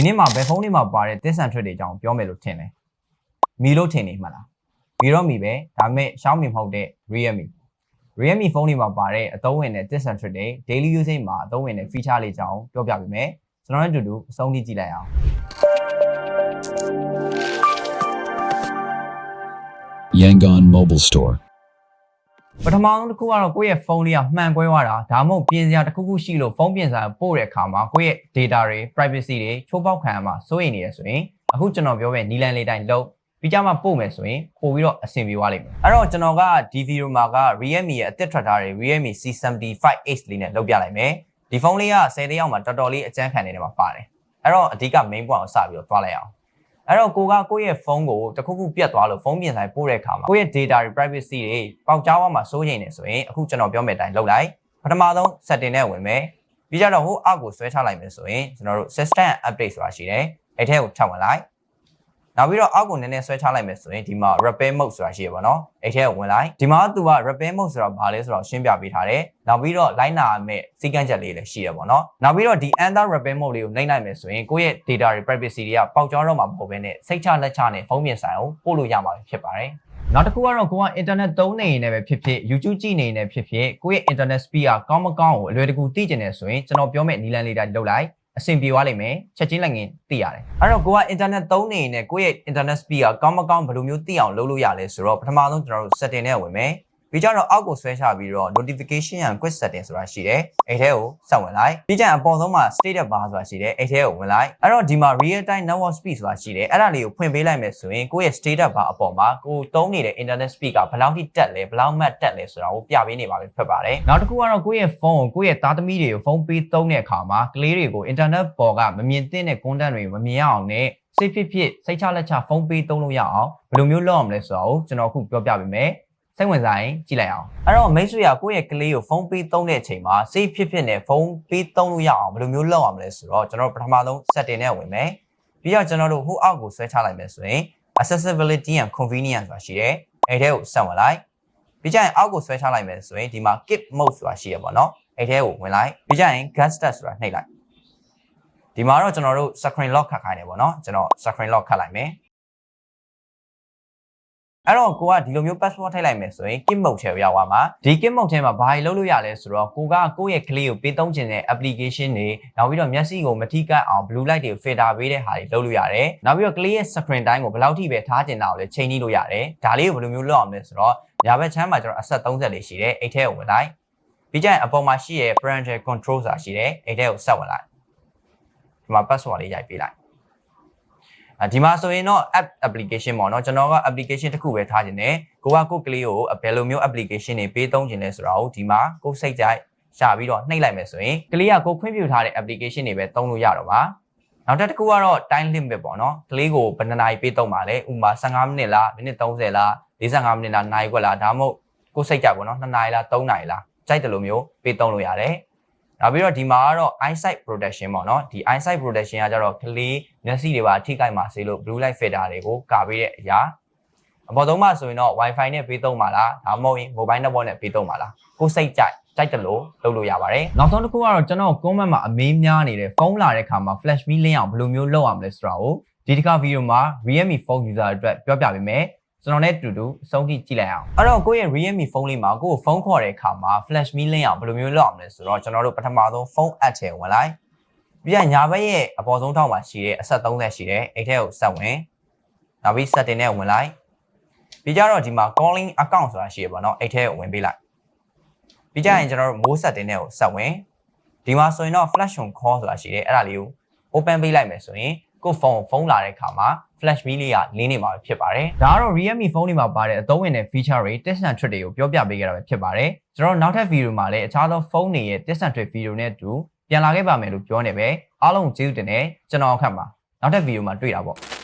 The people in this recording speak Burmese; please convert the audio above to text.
ဒီနေ့မှာဘယ်ဖုန်းတွေမှာပါတဲ့ tips and tricks တွေအကြောင်းပြောမယ်လို့ထင်တယ်မီလို့ထင်နေမှလားမီတော့မီပဲဒါပေမဲ့ Xiaomi မဟုတ်တဲ့ Realme Realme ဖုန်းတွေမှာပါတဲ့အသုံးဝင်တဲ့ tips and tricks တွေ daily usage မှာအသုံးဝင်တဲ့ feature လေးအကြောင်းပြောပြပေးမယ်ကျွန်တော်တို့အတူတူအဆုံးထိကြည့်လိုက်အောင် Yangon Mobile Store. ပထမဆုံးတစ်ခုကတော့ကိုယ့်ရဲ့ဖုန်းလေးကမှန်ကွဲသွားတာဒါမှမဟုတ်ပြင်စရာတစ်ခုခုရှိလို့ဖုန်းပြင်စရာပို့တဲ့အခါမှာကိုယ့်ရဲ့ data တွေ privacy တွေချိုးဖောက်ခံရမှာစိုးရိမ်နေရဆိုရင်အခုကျွန်တော်ပြောမဲ့နီလန်လေးတိုင်းလုံးပြီးကြမှာပို့မယ်ဆိုရင်ပို့ပြီးတော့အဆင်ပြေသွားလိမ့်မယ်အဲ့တော့ကျွန်တော်ကဒီဗီဒီယိုမှာက Realme ရဲ့အသစ်ထွက်ထားတဲ့ Realme C75H လေးနဲ့လုပ်ပြလိုက်မယ်ဒီဖုန်းလေးက10သိန်းအောင်မှာတော်တော်လေးအကျန်းခံနေတယ်မှာပါတယ်အဲ့တော့အဓိက main point ကိုစပြီးတော့သွားလိုက်အောင် အဲ့တော့ကိုကကိုယ့်ရဲ့ဖုန်းကိုတစ်ခုခုပြတ်သွားလို့ဖုန်းပြင်ဆိုင်ပို့တဲ့အခါမှာကိုယ့်ရဲ့ data တွေ privacy တွေပေါက်ကြားသွားမှာစိုးရိမ်နေဆိုရင်အခုကျွန်တော်ပြောမယ့်အတိုင်းလုပ်လိုက်ပထမဆုံး setting နဲ့ဝင်မယ်ပြီးကြတော့ဟိုအောက်ကိုဆွဲချလိုက်မယ်ဆိုရင်ကျွန်တော်တို့ system update ဆိုတာရှိတယ်အဲ့ထဲကိုထပ်ဝင်လိုက် နောက်ပြီးတော့အောက်ကိုနည်းနည်းဆွဲချလိုက်မယ်ဆိုရင်ဒီမှာ repair mode ဆိုတာရှိရပါတော့အဲ့ထဲကိုဝင်လိုက်ဒီမှာသူက repair mode ဆိုတာဘာလဲဆိုတော့ရှင်းပြပေးထားတယ်နောက်ပြီးတော့ line နာမဲ့စီကန်းချက်လေးလည်းရှိရပါတော့နောက်ပြီးတော့ဒီ under repair mode လေးကိုနှိမ့်လိုက်မယ်ဆိုရင်ကိုယ့်ရဲ့ data တွေ privacy တွေကပေါက်ကြားတော့မှာမဟုတ်ဘဲနဲ့စိတ်ချလက်ချနဲ့ဖုန်းပြင်ဆိုင်ကိုပို့လို့ရမှာဖြစ်ပါတယ်နောက်တစ်ခုကတော့ကိုက internet သုံးနေရင်လည်းပဲဖြစ်ဖြစ် YouTube ကြည့်နေရင်လည်းဖြစ်ဖြစ်ကိုယ့်ရဲ့ internet speed ကကောင်းမကောင်းကိုအလွယ်တကူသိကျင်နေဆိုရင်ကျွန်တော်ပြောမယ့်နီလန်လေးတိုင်းလုပ်လိုက် အဆင်ပြေသွားလိမ့်မယ်ချက်ချင်းလက်ငင်းသိရတယ်အဲ့တော့ကိုက internet သုံးနေရင်လည်းကိုယ့်ရဲ့ internet speed ကကောင်းမကောင်းဘယ်လိုမျိုးသိအောင်လုပ်လို့ရလဲဆိုတော့ပထမဆုံးကျွန်တော်တို့ setting နဲ့ဝင်မယ် ပြီးကြတော့အောက်ကိုဆွဲချပြီးတော့ notification and quick setting ဆိုတာရှိတယ်အဲ့ထဲကိုဆက်ဝင်လိုက်ပြီးကြရင်အပေါ်ဆုံးမှာ status bar ဆိုတာရှိတယ်အဲ့ထဲကိုဝင်လိုက်အဲ့တော့ဒီမှာ real time network speed ဆိုတာရှိတယ်အဲ့ဒါလေးကိုဖွင့်ပေးလိုက်မယ်ဆိုရင်ကိုယ့်ရဲ့ status bar အပေါ်မှာကိုသုံးနေတဲ့ internet speed ကဘယ်လောက်ထိတက်လဲဘယ်လောက်မှတ်တက်လဲဆိုတာကိုပြပေးနေပါပြီဖြစ်ပါတယ်နောက်တစ်ခုကတော့ကိုယ့်ရဲ့ဖုန်းကိုကိုယ့်ရဲ့သားသမီးတွေကိုဖုန်းပေးသုံးတဲ့အခါမှာကလေးတွေကို internet ပေါ်ကမမြင်သင့်တဲ့ content တွေမမြင်ရအောင်နဲ့စိတ်ဖြစ်ဖြစ်စိတ်ချလက်ချဖုန်းပေးသုံးလို့ရအောင်ဘယ်လိုမျိုးလုပ်အောင်လဲဆိုတာကိုကျွန်တော်အခုပြောပြပေးမယ် စိတ်ဝင်စားရင်ကြည့်လိုက်အောင်အဲ့တော့မိတ်ဆွေကကိုယ့်ရဲ့ကလေးကိုဖုန်းပေးသုံးတဲ့အချိန်မှာစိတ်ဖြစ်ဖြစ်နဲ့ဖုန်းပေးသုံးလို့ရအောင်ဘယ်လိုမျိုးလုပ်အောင်လဲဆိုတော့ကျွန်တော်တို့ပထမဆုံး setting နဲ့ဝင်မယ်ပြီးတော့ကျွန်တော်တို့ဟိုအောက်ကိုဆွဲချလိုက်မယ်ဆိုရင် accessibility and convenience ဆိုတာရှိတယ်အဲ့ထဲကိုဆက်ဝင်လိုက်ပြီးကြရင်အောက်ကိုဆွဲချလိုက်မယ်ဆိုရင်ဒီမှာ keep mode ဆိုတာရှိရပါတော့အဲ့ထဲကိုဝင်လိုက်ပြီးကြရင် gas stat ဆိုတာနှိပ်လိုက်ဒီမှာတော့ကျွန်တော်တို့ screen lock ခတ်ခိုင်းတယ်ပေါ့နော်ကျွန်တော် screen lock ခတ်လိုက်မယ် အဲ့တော့ကိုကဒီလိုမျိုး password ထည့်လိုက်မယ်ဆိုရင် kit mode ထဲကိုရောက်သွားမှာဒီ kit mode ထဲမှာဘာတွေလုပ်လို့ရလဲဆိုတော့ကိုကကိုယ့်ရဲ့ကလေးကိုပေးသုံးခြင်းတဲ့ application တွေနောက်ပြီးတော့မျက်စိကိုမထိကပ်အောင် blue light တွေကို filter ပေးတဲ့ဟာတွေလုပ်လို့ရတယ်နောက်ပြီးတော့ကလေးရဲ့ screen time ကိုဘယ်လောက်ထိပဲထားကျင်တာကိုလည်းချိန်ကြည့်လို့ရတယ်ဒါလေးကိုဘယ်လိုမျိုးလုပ်အောင်လဲဆိုတော့ညာဘက်ချမ်းမှာကျွန်တော်အဆက်30လေးရှိတယ်အဲ့ထဲကိုဝင်လိုက်ပြီးကြရင်အပေါ်မှာရှိရဲ့ parental control ဆိုတာရှိတယ်အဲ့ထဲကိုဆက်ဝင်လိုက်ဒီမှာ password လေးရိုက်ပေးလိုက်အဲ ဒီမှာဆိုရင်တော့ app application ပေါ့နော်ကျွန်တော်က application တစ်ခုပဲထားခြင်းနဲ့ကိုကကိုကလေးကိုဘယ်လိုမျိုး application တွေပေးသုံးခြင်းလဲဆိုတာကိုဒီမှာကိုစိတ်ကြိုက်ရှာပြီးတော့နှိပ်လိုက်မယ်ဆိုရင်ကလေးကကိုခွင့်ပြုထားတဲ့ application တွေပဲသုံးလို့ရတော့ပါနောက်တစ်ခုကတော့ time limit ပေါ့နော်ကလေးကိုဘယ်နှစ်နာရီပေးသုံးပါလဲဥပမာ15မိနစ်လားမိနစ်30လား45မိနစ်လားနာရီခွက်လားဒါမှမဟုတ်ကိုစိတ်ကြိုက်ပေါ့နော်2နာရီလား3နာရီလားကြိုက်တယ်လို့မျိုးပေးသုံးလို့ရတယ် နောက်ပြီးတော့ဒီမှာကတော့ eyesight protection ပေါ့နော်ဒီ eyesight protection ကကြတော့ကလေးမျက်စိတွေပါထိခိုက်မှာစေလို့ blue light filter တွေကိုကာပေးတဲ့အရာအပေါ်ဆုံးမှဆိုရင်တော့ wifi နဲ့ပေးသုံးပါလားဒါမှမဟုတ်ရင် mobile network နဲ့ပေးသုံးပါလားကိုစိတ်ကြိုက်ကြိုက်တယ်လို့လုပ်လို့ရပါတယ်နောက်ဆုံးတစ်ခုကတော့ကျွန်တော် comment မှာအမေးများနေတဲ့ဖုန်းလာတဲ့ခါမှာ flash me link အောင်ဘယ်လိုမျိုးလုပ်အောင်လဲဆိုတာကိုဒီတစ်ခါဗီဒီယိုမှာ Realme phone user အတွက်ပြောပြပေးမယ် ကျွန်တော်နဲ့အတူတူအဆုံးထိကြည့်လိုက်အောင်အဲ့တော့ကိုယ့်ရဲ့ Realme ဖုန်းလေးမှာကိုယ့်ကိုဖုန်းခေါ်တဲ့အခါမှာ flash me link အောင်ဘယ်လိုမျိုးလုပ်အောင်လဲဆိုတော့ကျွန်တော်တို့ပထမဆုံးဖုန်း app ထဲဝင်လိုက်ပြီးရင်ညာဘက်ရဲ့အပေါ်ဆုံးထောက်မှာရှိတဲ့အဆက်30ရှိတယ်အဲ့ထဲကိုဆက်ဝင်နောက်ပြီး setting နဲ့ဝင်လိုက်ပြီးကြတော့ဒီမှာ calling account ဆိုတာရှိရပါတော့အဲ့ထဲကိုဝင်ပေးလိုက်ပြီးကြရင်ကျွန်တော်တို့ mode setting နဲ့ကိုဆက်ဝင်ဒီမှာဆိုရင်တော့ flash on call ဆိုတာရှိတယ်အဲ့ဒါလေးကို open ပေးလိုက်မယ်ဆိုရင် ကိုဖုန်းဖုန်းလာတဲ့အခါမှာ flash me လေးကလင်းနေမှာဖြစ်ပါတယ်။ဒါကတော့ Realme ဖုန်းတွေမှာပါတဲ့အသုံးဝင်တဲ့ feature တွေ tips and tricks တွေကိုပြောပြပေးခဲ့တာပဲဖြစ်ပါတယ်။ကျွန်တော်နောက်ထပ် video မှာလည်းအခြားသောဖုန်းတွေရဲ့ tips and tricks video နဲ့အတူပြန်လာခဲ့ပါမယ်လို့ပြောနေပဲအားလုံးကိုကျေးဇူးတင်တယ်ကျွန်တော်အခက်မှာနောက်ထပ် video မှာတွေ့တာပေါ့။